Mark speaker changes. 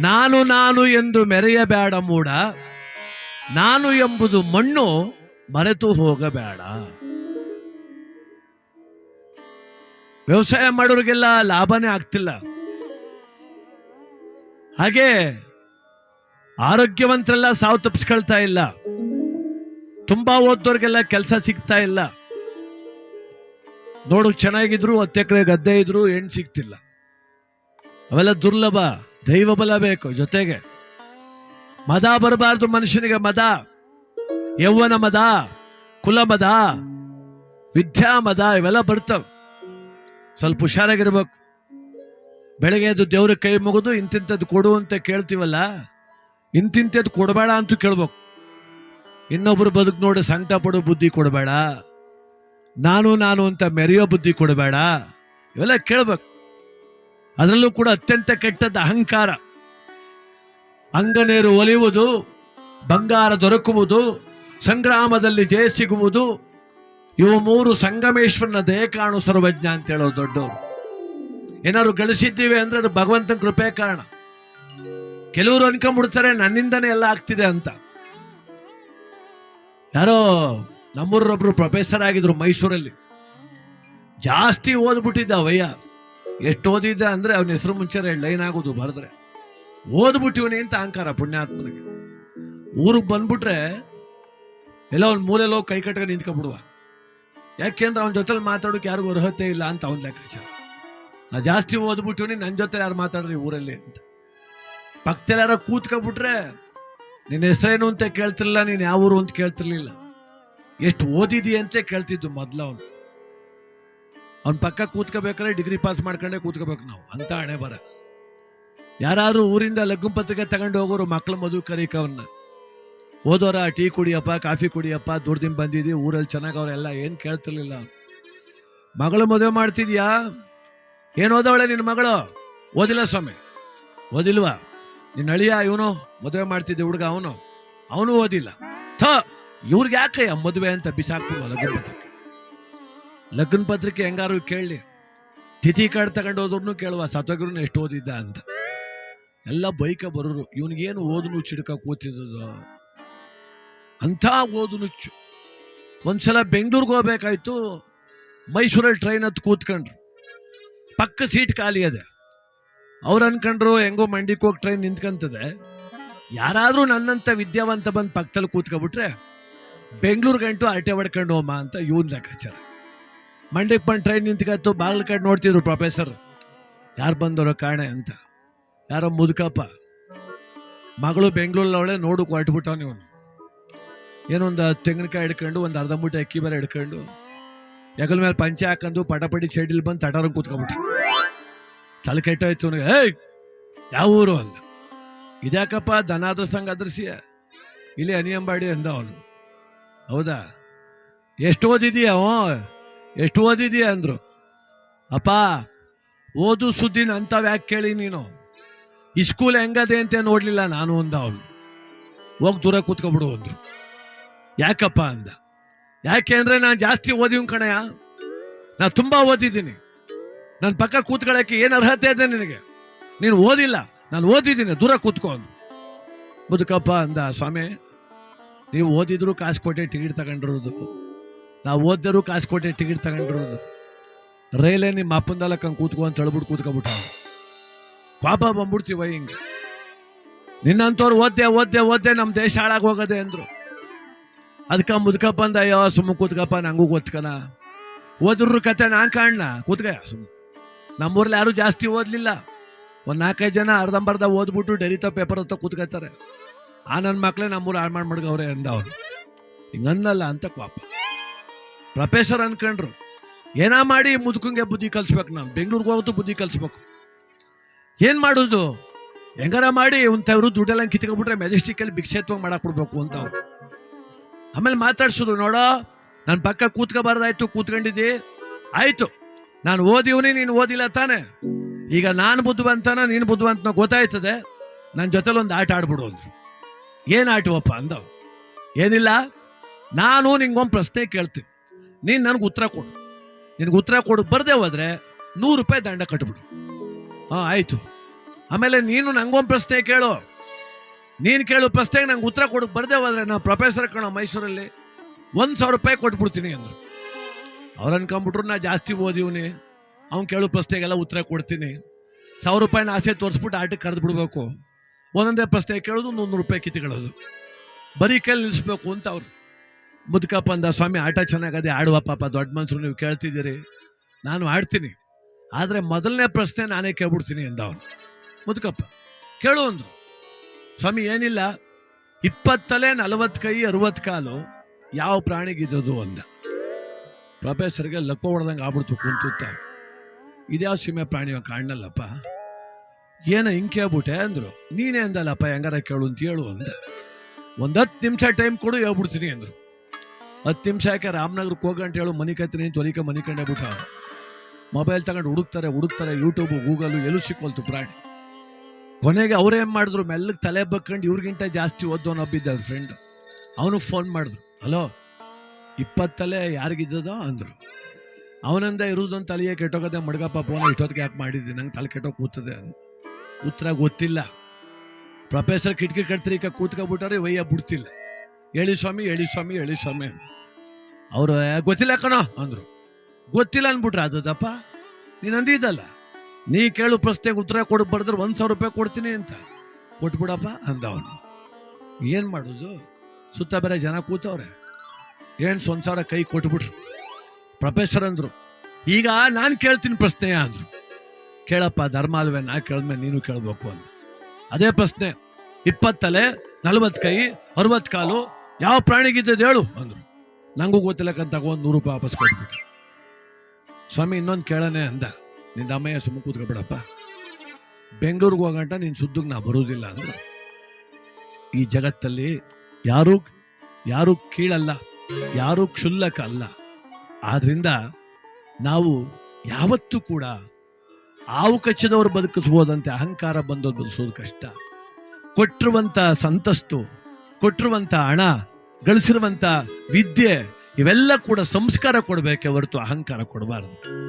Speaker 1: ನಾನು ನಾನು ಎಂದು ಮೆರೆಯಬೇಡ ಮೂಡ. ನಾನು ಎಂಬುದು ಮಣ್ಣು ಮರೆತು ಹೋಗಬೇಡ. ವ್ಯವಸಾಯ ಮಾಡೋರಿಗೆಲ್ಲ ಲಾಭನೇ ಆಗ್ತಿಲ್ಲ. ಹಾಗೆ ಆರೋಗ್ಯವಂತರೆಲ್ಲ ಸಾವು ತಪ್ಪಿಸ್ಕೊಳ್ತಾ ಇಲ್ಲ. ತುಂಬಾ ಓದ್ದವ್ರಿಗೆಲ್ಲ ಕೆಲಸ ಸಿಗ್ತಾ ಇಲ್ಲ. ನೋಡಕ್ ಚೆನ್ನಾಗಿದ್ರು, ಹತ್ತು ಎಕರೆ ಗದ್ದೆ ಇದ್ರು ಹೆಣ್ಣು ಸಿಗ್ತಿಲ್ಲ. ಅವೆಲ್ಲ ದುರ್ಲಭ. ದೈವ ಬಲ ಬೇಕು. ಜೊತೆಗೆ ಮದ ಬರಬಾರ್ದು ಮನುಷ್ಯನಿಗೆ, ಮದ. ಯೌವನ ಮದ, ಕುಲ ಮದ, ವಿದ್ಯಾ ಮದ, ಇವೆಲ್ಲ ಬರ್ತವೆ. ಸ್ವಲ್ಪ ಹುಷಾರಾಗಿರ್ಬೇಕು. ಬೆಳಗ್ಗೆ ಎದ್ದು ದೇವ್ರ ಕೈ ಮುಗಿದು ಇಂತಿಂಥದ್ದು ಕೊಡು ಅಂತ ಕೇಳ್ತೀವಲ್ಲ, ಇಂತಿಂಥದ್ದು ಕೊಡಬೇಡ ಅಂತ ಕೇಳ್ಬೇಕು. ಇನ್ನೊಬ್ರು ಬದುಕು ನೋಡಿ ಸಂಕಟ ಪಡೋ ಬುದ್ಧಿ ಕೊಡಬೇಡ. ನಾನು ನಾನು ಅಂತ ಮೆರೆಯೋ ಬುದ್ಧಿ ಕೊಡಬೇಡ. ಇವೆಲ್ಲ ಕೇಳ್ಬೇಕು. ಅದರಲ್ಲೂ ಕೂಡ ಅತ್ಯಂತ ಕೆಟ್ಟದ್ದು ಅಹಂಕಾರ. ಅಂಗನೇರು ಒಲಿಯುವುದು, ಬಂಗಾರ ದೊರಕುವುದು, ಸಂಗ್ರಾಮದಲ್ಲಿ ಜಯ ಸಿಗುವುದು, ಇವು ಮೂರು ಸಂಗಮೇಶ್ವರನ ದಯ ಕಾಣು ಸರ್ವಜ್ಞ ಅಂತ ಹೇಳೋದು ದೊಡ್ಡವರು ಏನಾದ್ರು ಗಳಿಸಿದ್ದೀವಿ ಅಂದ್ರೆ ಅದು ಭಗವಂತನ ಕೃಪೆ ಕಾರಣ. ಕೆಲವರು ಅನ್ಕೊಂಡ್ಬಿಡ್ತಾರೆ, ನನ್ನಿಂದನೇ ಎಲ್ಲ ಆಗ್ತಿದೆ ಅಂತ. ಯಾರೋ ನಮ್ಮೂರೊಬ್ರು ಪ್ರೊಫೆಸರ್ ಆಗಿದ್ರು ಮೈಸೂರಲ್ಲಿ. ಜಾಸ್ತಿ ಓದ್ಬಿಟ್ಟಿದ್ದ ಅವಯ್ಯ ಎಷ್ಟು ಓದಿದ್ದ ಅಂದ್ರೆ ಅವನ ಹೆಸರು ಮುಂಚೆ ಲೈನ್ ಆಗೋದು ಬರೆದ್ರೆ. ಓದ್ಬಿಟ್ಟಿವನಿ ಅಂತ ಅಹಂಕಾರ ಪುಣ್ಯಾತ್ಮನಿಗೆ. ಊರಿಗೆ ಬಂದ್ಬಿಟ್ರೆ ಎಲ್ಲ ಅವ್ನ ಮೂಲೆಲ್ಲೋ ಕೈ ಕಟ್ಕೊಂಡು ನಿಂತ್ಕೊಂಡ್ಬಿಡುವ. ಯಾಕೆಂದ್ರೆ ಅವನ ಜೊತೆಲಿ ಮಾತಾಡೋಕೆ ಯಾರಿಗೂ ಅರ್ಹತೆ ಇಲ್ಲ ಅಂತ ಅವನ ಲೆಕ್ಕಾಚಾರ. ನಾ ಜಾಸ್ತಿ ಓದ್ಬಿಟ್ಟಿವನಿ ನನ್ನ ಜೊತೆ ಯಾರು ಮಾತಾಡ್ರಿ ಊರಲ್ಲಿ ಅಂತ. ಪಕ್ಕದಲ್ಲಿ ಯಾರೋ ಕೂತ್ಕೊಂಡ್ಬಿಟ್ರೆ, ನಿನ್ನ ಹೆಸರೇನು ಅಂತ ಕೇಳ್ತಿರ್ಲಿಲ್ಲ, ನೀನು ಯಾವ ಊರು ಅಂತ ಕೇಳ್ತಿರ್ಲಿಲ್ಲ. ಎಷ್ಟು ಓದಿದಿ ಅಂತ ಕೇಳ್ತಿದ್ದು ಮೊದ್ಲು ಅವನು. ಅವ್ನ ಪಕ್ಕ ಕೂತ್ಕೋಬೇಕಾದ್ರೆ ಡಿಗ್ರಿ ಪಾಸ್ ಮಾಡ್ಕೊಂಡೇ ಕೂತ್ಕೋಬೇಕು ನಾವು. ಅಂತ ಹಣೆ ಬರ. ಯಾರಾದ್ರೂ ಊರಿಂದ ಲಘು ಪತ್ರಿಕೆ ತಗೊಂಡು ಹೋಗೋರು ಮಕ್ಳ ಮದುವೆ ಕರೀಕವನ್ನ ಓದೋರ ಟೀ ಕುಡಿಯಪ್ಪ, ಕಾಫಿ ಕುಡಿಯಪ್ಪ ದುಡ್ದಿಂದ ಬಂದಿದ್ದಿ, ಊರಲ್ಲಿ ಚೆನ್ನಾಗಿ ಅವರೆಲ್ಲ ಏನು ಕೇಳ್ತಿರ್ಲಿಲ್ಲ. ಮಗಳು ಮದುವೆ ಮಾಡ್ತಿದ್ಯಾ? ಏನು ಓದವಳೆ ನಿನ್ನ ಮಗಳು? ಓದಿಲ್ಲ ಸ್ವಾಮಿ. ಓದಿಲ್ವಾ? ನಿನ್ನ ಅಳಿಯ ಇವನು ಮದುವೆ ಮಾಡ್ತಿದ್ದೆ ಹುಡುಗ ಅವನು. ಅವನು ಓದಿಲ್ಲ. ಥ, ಇವ್ರಿಗೆ ಯಾಕೆ ಮದುವೆ ಅಂತ ಬಿಸಾಕ್ಬಿಡುವ ಲಗ್ನ ಪತ್ರಿಕೆ? ಲಗ್ನ ಪತ್ರಿಕೆ ಹೆಂಗಾರು ಕೇಳಲಿ ತಿಥಿ ಕಾರ್ಡ್ ತಗೊಂಡು ಹೋದ್ರು ಕೇಳುವ ಸತ್ವಗುರುನ ಎಷ್ಟು ಓದಿದ್ದ ಅಂತ. ಎಲ್ಲ ಬೈಕ ಬರೋರು, ಇವನಿಗೇನು ಓದು ನುಚ್ಚು ಹಿಡ್ಕ ಕೂತಿದ್ದು ಅಂಥ ಓದು ನುಚ್ಚು ಒಂದ್ಸಲ ಬೆಂಗಳೂರಿಗೆ ಹೋಗ್ಬೇಕಾಯ್ತು ಮೈಸೂರಲ್ಲಿ ಟ್ರೈನ್ ಹತ್ತು ಕೂತ್ಕೊಂಡ್ರು. ಪಕ್ಕ ಸೀಟ್ ಖಾಲಿ ಅದೆ. ಅವ್ರು ಅನ್ಕೊಂಡ್ರು, ಹೆಂಗೋ ಮಂಡಿಗೆ ಹೋಗಿ ಟ್ರೈನ್ ನಿಂತ್ಕೊಂತದೆ. ಯಾರಾದರೂ ನನ್ನಂತ ವಿದ್ಯಾವಂತ ಬಂದು ಪಕ್ಕದಲ್ಲಿ ಕೂತ್ಕೊಬಿಟ್ರೆ ಬೆಂಗಳೂರು ಗಂಟು ಅರಟೆ ಹೊಡ್ಕೊಂಡು ಹೋಮ ಅಂತ ಇವನ್ ಲೆಕ್ಕಾಚಾರ. ಮಂಡ್ಯಕ್ಕೆ ಬಂದು ಟ್ರೈನ್ ನಿಂತ್ಕತ್ತು ಬಾಗಿಲು ಕಡೆ ನೋಡ್ತಿದ್ರು ಪ್ರೊಫೆಸರ್ ಯಾರು ಬಂದವರು ಕಾಣೆ ಅಂತ ಯಾರೋ ಮುದುಕಪ್ಪ. ಮಗಳು ಬೆಂಗಳೂರಲ್ಲಿ ಅವಳೆ ನೋಡು ಹೊರಟ್ಬಿಟ್ಟವನು ನೀವು ಏನೊಂದು ತೆಂಗಿನಕಾಯಿ ಹಿಡ್ಕೊಂಡು, ಒಂದು ಅರ್ಧ ಮೂಟೆ ಅಕ್ಕಿ ಬರ ಹಿಡ್ಕೊಂಡು, ಹೆಗಲ ಮೇಲೆ ಪಂಚೆ ಹಾಕೊಂಡು ಪಟಪಡಿ ಚಡಿಲ್ ಬಂದು ತಟಾರ ಕೂತ್ಕೊಂಡ್ಬಿಟ್ಟ ತಲೆ ಕೆಟ್ಟೋಯ್ತು ನನಗೆ. ಏಯ್, ಯಾವ ಊರು ಅಂದ ಇದ್ಯಾಕಪ್ಪ ದನಾದ್ರ ಸಂಘ ಅದರ್ಸಿಯ? ಇಲ್ಲಿ ಅನಿಯಂಬಾಡಿ ಅಂದ ಅವನು. ಹೌದಾ? ಎಷ್ಟು ಓದಿದೀಯ ಎಷ್ಟು ಓದಿದೀಯ ಅಂದ್ರು? ಅಪ್ಪ, ಓದು ಸುದ್ದಿನ ಅಂತ ಯಾಕೆ ಕೇಳಿ ನೀನು? ಈ ಸ್ಕೂಲ್ ಹೆಂಗದೆ ಅಂತ ನೋಡಲಿಲ್ಲ ನಾನು ಅಂದ ಅವನು ಹೋಗಿ ದೂರ ಕೂತ್ಕೊಬಿಡು ಅಂದ್ರು. ಯಾಕಪ್ಪ ಅಂದ? ಯಾಕೆ ಅಂದ್ರೆ ನಾನು ಜಾಸ್ತಿ ಓದಿವ್ ಕಣಯ್ಯ. ನಾನು ತುಂಬಾ ಓದಿದ್ದೀನಿ. ನನ್ನ ಪಕ್ಕ ಕೂತ್ಕೊಳ್ಳೋಕೆ ಏನು ಅರ್ಹತೆ ಇದೆ ನಿನಗೆ? ನೀನು ಓದಿಲ್ಲ. ನಾನು ಓದಿದ್ದೀನಿ. ದೂರ ಕೂತ್ಕೊ ಅಂದ್ರು. ಮುದುಕಪ್ಪ ಅಂದ, ಸ್ವಾಮಿ, ನೀವು ಓದಿದ್ರು ಕಾಸು ಕೊಟ್ಟೆ ಟಿಕೆಟ್ ತಗೊಂಡಿರೋದು. ನಾವು ಓದ್ದರು ಕಾಸು ಕೊಟ್ಟೆ ಟಿಕೆಟ್ ತಗೊಂಡಿರೋದು. ರೈಲೇ ನಿಮ್ಮ ಅಪ್ಪಂದಲ್ಲ ಕಂಗೆ ಕೂತ್ಕೊ ಅಂತ ಹೇಳ್ಬಿಟ್ಟು ಕೂತ್ಕೊಬಿಟ್ಟ. ಪಾಪ ಬಂದ್ಬಿಡ್ತೀವ ಹಿಂಗೆ. ನಿನ್ನಂಥವ್ರು ಓದ್ದೆ ಓದ್ದೆ ಓದ್ದೆ ನಮ್ಮ ದೇಶ ಹಾಳಾಗಿ ಹೋಗದೆ ಅಂದರು. ಅದಕ್ಕೆ ಮುದುಕಪ್ಪ ಅಂದ ಅಯ್ಯೋ ಸುಮ್ಮ ಕೂತ್ಕಪ್ಪ, ನಂಗೂ ಗೊತ್ಕನ. ಓದ್ರ ಕತೆ ನಾನು ಕಾಣ್ಣ ಕೂತ್ಕ ಸುಮ್ಮ ನಮ್ಮೂರಲ್ಲಿ ಯಾರು ಜಾಸ್ತಿ ಓದಲಿಲ್ಲ. ಒಂದು ನಾಲ್ಕೈದು ಜನ ಅರ್ಧಂಬರ್ಧ ಓದ್ಬಿಟ್ಟು ಡೈರಿತ ಪೇಪರ್ ಅಂತ ಕೂತ್ಕೋತಾರೆ ಆ ನನ್ನ ಮಕ್ಳೇ ನಮ್ಮೂರು ಹಾಳು ಮಾಡಿ ಮಡ್ಗವ್ರೆ ಅಂದ ಅವನು ಹಿಂಗನ್ನಲ್ಲ ಅಂತ ಕೋಪ ಪ್ರೊಫೆಸರ್ ಅನ್ಕೊಂಡ್ರು, ಏನೋ ಮಾಡಿ ಮುದುಕಂಗೆ ಬುದ್ಧಿ ಕಲಿಸ್ಬೇಕು ನಾವು ಬೆಂಗಳೂರಿಗೆ ಹೋಗೋದು ಬುದ್ಧಿ ಕಲಿಸ್ಬೇಕು. ಏನು ಮಾಡೋದು? ಹೆಂಗಾರ ಮಾಡಿ ಒಂದು ತವರು ದುಡ್ಡೆಲ್ಲ ಕಿತ್ಕೊಂಡ್ಬಿಟ್ರೆ ಮೆಜೆಸ್ಟಿಕಲ್ಲಿ ಭಿಕ್ಷೆತ್ವ ಮಾಡಕ್ ಬಿಡ್ಬೇಕು ಅಂತ ಅವ್ರು. ಆಮೇಲೆ ಮಾತಾಡ್ಸಿದ್ರು, ನೋಡೋ ನನ್ನ ಪಕ್ಕ ಕೂತ್ಕೋಬಾರ್ದಾಯ್ತು, ಕೂತ್ಕೊಂಡಿದ್ದಿ. ಆಯಿತು, ನಾನು ಓದಿವ್ನಿ, ನೀನು ಓದಿಲ್ಲ ತಾನೆ. ಈಗ ನಾನು ಬುದ್ಧಿವಂತನ, ನೀನು ಬುದ್ಧಿವಂತನ ಗೊತ್ತಾಯ್ತದೆ. ನನ್ನ ಜೊತೆಲಿ ಒಂದು ಆಟ ಆಡ್ಬಿಡು ಅಂದ್ರು. ಏನು ಆಟವಪ್ಪ ಅಂದವು? ಏನಿಲ್ಲ? ನಾನು ನಿಂಗೊಂದು ಪ್ರಶ್ನೆ ಕೇಳ್ತೀನಿ. ನೀನು ನನಗೆ ಉತ್ತರ ಕೊಡು. ನಿನಗೆ ಉತ್ತರ ಕೊಡು ಬರ್ದೇ ಹೋದ್ರೆ ನೂರು ರೂಪಾಯಿ ದಂಡ ಕಟ್ಬಿಡು. ಹಾಂ, ಆಯ್ತು. ಆಮೇಲೆ ನೀನು ನಂಗೊಂದು ಪ್ರಶ್ನೆ ಕೇಳು. ನೀನು ಕೇಳು ಪ್ರಶ್ನೆಗೆ ನಂಗೆ ಉತ್ತರ ಕೊಡು ಬರ್ದೇ ಹೋದ್ರೆ ನಾ ಪ್ರೊಫೆಸರ್ ಕಣೋ ಮೈಸೂರಲ್ಲಿ ಒಂದು ಸಾವಿರ ರೂಪಾಯಿ ಕೊಟ್ಬಿಡ್ತೀನಿ ಅಂದ್ರು. ಅವ್ರು ಅನ್ಕೊಂಬಿಟ್ರು ನಾ ಜಾಸ್ತಿ ಓದಿವ್ನಿ. ಅವ್ನು ಕೇಳೋ ಪ್ರಶ್ನೆಗೆಲ್ಲ ಉತ್ತರ ಕೊಡ್ತೀನಿ. ಸಾವಿರ ರೂಪಾಯಿನ ಆಸೆ ತೋರಿಸ್ಬಿಟ್ಟು ಆಟಕ್ಕೆ ಕರೆದು ಬಿಡ್ಬೇಕು ಒಂದೊಂದೇ ಪ್ರಶ್ನೆ ಕೇಳೋದು ನೂರು ರೂಪಾಯಿ ಕಿತ್ಕೊಳ್ಳೋದು ಬರೀ ಕೈಲಿ ನಿಲ್ಲಿಸ್ಬೇಕು ಅಂತ ಅವ್ರು. ಮುದುಕಪ್ಪ ಅಂದ, ಸ್ವಾಮಿ, ಆಟ ಚೆನ್ನಾಗದೆ ಆಡುವ ಪಾಪ ದೊಡ್ಡ ಮನ್ಸರು ನೀವು ಕೇಳ್ತಿದ್ದೀರಿ. ನಾನು ಆಡ್ತೀನಿ. ಆದರೆ ಮೊದಲನೇ ಪ್ರಶ್ನೆ ನಾನೇ ಕೇಳ್ಬಿಡ್ತೀನಿ ಎಂದ ಅವನು. ಮುದುಕಪ್ಪ, ಕೇಳು ಅಂದರು. ಸ್ವಾಮಿ, ಏನಿಲ್ಲ. ಇಪ್ಪತ್ತಲೆ ನಲವತ್ತು ಕೈ, ಅರವತ್ತು ಕಾಲು, ಯಾವ ಪ್ರಾಣಿಗಿದ್ದದು ಅಂದ. ಪ್ರೊಫೆಸರ್ಗೆ ಲಕ್ಕ ಹೊಡೆದಂಗೆ ಆಗ್ಬಿಡ್ತು ಕುಂತುತ್ತ. ಇದ್ಯಾವ ಸೀಮೆ ಪ್ರಾಣಿ ಕಾಣಲ್ಲಪ್ಪ ಏನ ಹಿಂಗೆ ಕೇಳ್ಬಿಟ್ಟೆ? ಅಂದರು. ನೀನೇ ಅಂದಲ್ಲಪ್ಪ, ಹೆಂಗಾರ ಕೇಳು ಅಂತ ಹೇಳು ಅಂದ. ಒಂದು ಹತ್ತು ನಿಮಿಷ ಟೈಮ್ ಕೊಡು ಹೇಳ್ಬಿಡ್ತೀನಿ ಅಂದ್ರು. ಹತ್ತು ನಿಮಿಷ ಯಾಕೆ ರಾಮನಗರಕ್ಕೆ ಹೋಗ ಅಂತ ಹೇಳು, ಮನೆ ಕತ್ತೀನಿ ತ್ವರಿಕ ಮನೆ ಕಂಡೆ ಬಿಟ್ಟ. ಮೊಬೈಲ್ ತಗೊಂಡು ಹುಡುಕ್ತಾರೆ ಹುಡುಕ್ತಾರೆ ಯೂಟ್ಯೂಬು ಗೂಗಲು ಎಲ್ಲೂ ಸಿಕ್ಕೋಲ್ತು ಪ್ರಾಣಿ. ಕೊನೆಗೆ ಅವರೇನು ಮಾಡಿದ್ರು, ಮೆಲ್ಲಗೆ ತಲೆ ಬಕ್ಕೊಂಡು ಇವ್ರಿಗಿಂತ ಜಾಸ್ತಿ ಓದೋನು ಹಬ್ಬಿದ್ದ ಫ್ರೆಂಡ್ ಅವನಿಗೆ ಫೋನ್ ಮಾಡಿದ್ರು ಹಲೋ ಇಪ್ಪತ್ತಲೆ ಯಾರಿಗಿದ್ದದೋ? ಅಂದರು. ಅವನಿಂದ ಇರುವುದೊಂದು ತಲೆಯೇ ಕೆಟ್ಟೋಗದೆ, ಮಡ್ಗಪ್ಪ ಫೋನ್ ಇಷ್ಟೊತ್ತಿಗೆ ಯಾಕೆ ಮಾಡಿದ್ದೆ? ನಂಗೆ ತಲೆ ಕೆಟ್ಟೋಗಿ ಕೂತದೆ ಉತ್ತರ, ಗೊತ್ತಿಲ್ಲ. ಪ್ರೊಫೆಸರ್ ಕಿಟಕಿ ಕಟ್ತಿರಿ, ಈಗ ಕೂತ್ಕೊಬಿಟ್ಟಾರೆ, ವಯ್ಯ ಬಿಡ್ತಿಲ್ಲ. ಹೇಳಿ ಸ್ವಾಮಿ ಹೇಳಿ ಸ್ವಾಮಿ ಹೇಳಿ ಸ್ವಾಮಿ ಅವರು ಗೊತ್ತಿಲ್ಲ ಕಣೋ, ಅಂದ್ರು. ಗೊತ್ತಿಲ್ಲ ಅಂದ್ಬಿಟ್ರೆ ಅದಪ್ಪ ನೀನು ಅಂದಿದ್ದಲ್ಲ ನೀ ಕೇಳು ಪ್ರಶ್ನೆಗೆ ಉತ್ತರ ಕೊಡು ಬರೆದ್ರೆ ಒಂದು ಸಾವಿರ ರೂಪಾಯಿ ಕೊಡ್ತೀನಿ ಅಂತ. ಕೊಟ್ಬಿಡಪ್ಪ, ಅಂದ ಅವನು. ಏನು ಮಾಡೋದು? ಸುತ್ತ ಬೇರೆ ಜನ ಕೂತವ್ರೆ. ಏನು ಒಂದು ಸಾವಿರ ಕೈ ಕೊಟ್ಬಿಟ್ರು. ಪ್ರೊಫೆಸರ್ ಅಂದ್ರು. ಈಗ ನಾನು ಕೇಳ್ತೀನಿ ಪ್ರಶ್ನೆ, ಅಂದ್ರು. ಕೇಳಪ್ಪ, ಧರ್ಮ ಅಲ್ವೇ, ನಾ ಕೇಳಿದ್ಮೇಲೆ ನೀನು ಕೇಳಬೇಕು ಅಂತ ಅದೇ ಪ್ರಶ್ನೆ. ಇಪ್ಪತ್ತಲೆ, ನಲ್ವತ್ತು ಕೈ, ಅರವತ್ತು ಕಾಲು, ಯಾವ ಪ್ರಾಣಿಗಿದ್ದದ್ದು ಹೇಳು, ಅಂದ್ರು. ನಂಗೂ ಗೊತ್ತಿಲ್ಲಕ್ಕಂತ ಒಂದು ನೂರು ರೂಪಾಯಿ ವಾಪಸ್ ಕೊಟ್ಬಿಟ್ಟು ಸ್ವಾಮಿ, ಇನ್ನೊಂದು ಕೇಳನೆ ಅಂದ. ನಿಂದ ಅಮ್ಮಯ್ಯ ಸುಮ್ಮ ಕೂತ್ಕೊಬಿಡಪ್ಪ. ಬೆಂಗಳೂರಿಗೆ ಹೋಗಂಟ ನಿನ್ನ ಸುದ್ದಿಗೆ ನಾ ಬರೋದಿಲ್ಲ ಅಂದ್ರೆ. ಈ ಜಗತ್ತಲ್ಲಿ ಯಾರೂ ಯಾರೂ ಕೀಳಲ್ಲ, ಯಾರೂ ಕ್ಷುಲ್ಲಕ ಅಲ್ಲ. ಆದ್ರಿಂದ ನಾವು ಯಾವತ್ತೂ ಕೂಡ ಹಾವು ಕಚ್ಚಿದವರು ಬದುಕಿಸ್ಬೋದಂತೆ ಅಹಂಕಾರ ಬಂದೋದು ಬದುಕೋದು ಕಷ್ಟ. ಕೊಟ್ಟಿರುವಂಥ ಸಂತಸ್ತು ಕೊಟ್ಟಿರುವಂಥ ಹಣ ಗಳಿಸಿರುವಂತ ವಿದ್ಯೆ ಇವೆಲ್ಲ ಕೂಡ ಸಂಸ್ಕಾರ ಕೊಡಬೇಕೆ ಹೊರತು ಅಹಂಕಾರ ಕೊಡಬಾರದು.